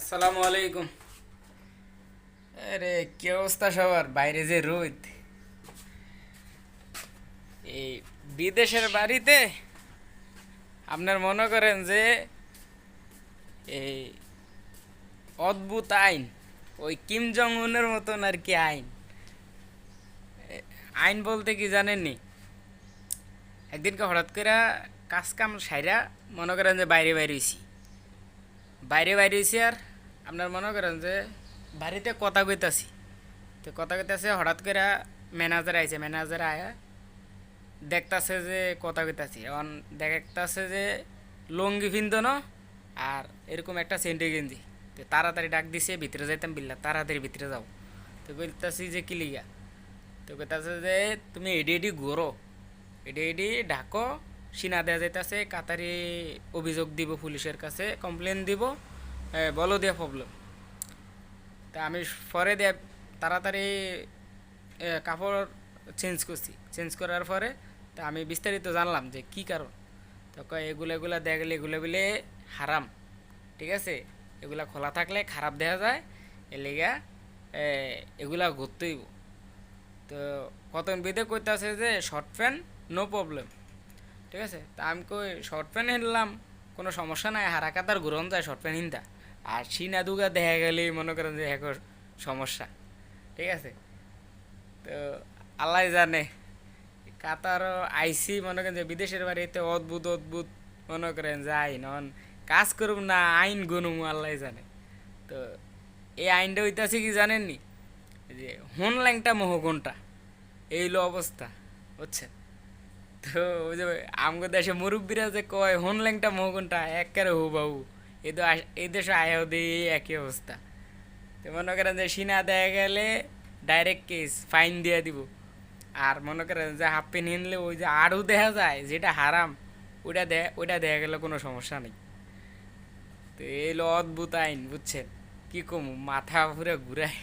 আসসালামু আলাইকুম। আরে, কি অবস্থা সবার? বাইরে যে রোদ। এই বিদেশের বাড়িতে আপনার মনে করেন যে এই অদ্ভুত আইন, ওই কিম জং উনের মতন আর কি আইন। আইন বলতে কি জানেননি? একদিনকে হঠাৎ করে কাজ কাম সাইরা মনে করেন যে বাইরে বাইরে হইছি। বাইরে বাইরে হইছি আর আপনার মনে করেন যে বাড়িতে কথা কইতাছি। তো কথা কইতাছে, হঠাৎ করে ম্যানেজার আইছে। ম্যানেজার আয়া দেখতাছে যে কথা কইতাছি। এখন দেখতাছে যে লঙ্গি ফিন্দন আর এরকম একটা সেন্টে গেঞ্জি। তো তাড়াতাড়ি ডাক দিছে, ভিতরে যাইতাম বিল্লা, তাড়াতাড়ি ভিতরে যাও। তো কইতাছি যে কি লিগা? তো কইতাছে যে তুমি এডি এডি ঘোরো। এডি এডি ঢাকো, সিনা দেওয়া যাইতাছে, কাতারি অভিযোগ দিব পুলিশের কাছে, কমপ্লেন দিব। এ, বলো দিয়া প্রবলেম তা আমি পরে দিয়ে তাড়াতাড়ি কাপড় চেঞ্জ করছি। চেঞ্জ করার পরে তা আমি বিস্তারিত জানলাম যে কি কারণ। তো কয় এগুলো এগুলা দেখলে এগুলো বলে হারাম ঠিক আছে? এগুলা খোলা থাকলে খারাপ দেখা যায় এর লেগা এগুলা ঘুরতেইব তো কতন বিদে কইতাছে যে শর্ট প্যান্ট নো প্রবলেম ঠিক আছে? তা আমি কই শর্ট প্যান্ট হিনলাম কোনো সমস্যা নাই হারাকাতার ঘুরন যায় শর্ট প্যান্ট হিনতা আর সিনা দুগা দেখা গেলেই মনে করেন যে এক সমস্যা। ঠিক আছে? তো আল্লাহ জানে, কাতার আইসি মনে করেন যে বিদেশের বাড়িতে অদ্ভুত অদ্ভুত মনে করেন যে আইন অন, কাজ করুম না, আইন গুনুম আল্লাহ জানে। তো এই আইনটা হইতাছে কি জানেননি? যে হন ল্যাংটা মোহগুনটা এই হলো অবস্থা, বুঝছেন? তো ওই যে আমগো দেশে মুরব্বীরা যে কয়, হন ল্যাংটা মোহগুনটা একেবারে হু বাবু এই তো আস- এই দেশে আয়াও দিয়ে একই অবস্থা। তো মনে করেন যে সিনা দেয়া গেলে ডাইরেক্ট কেস ফাইন দিয়ে দিব। আর মনে করেন যে হাফ পেন হিনলে ওই যে আরও দেখা যায়, যেটা হারাম, ওইটা দে ওইটা দেখা গেলে কোনো সমস্যা নেই। তো এই অদ্ভুত আইন, বুঝছেন? কি কম, মাথা পুরো ঘুরায়।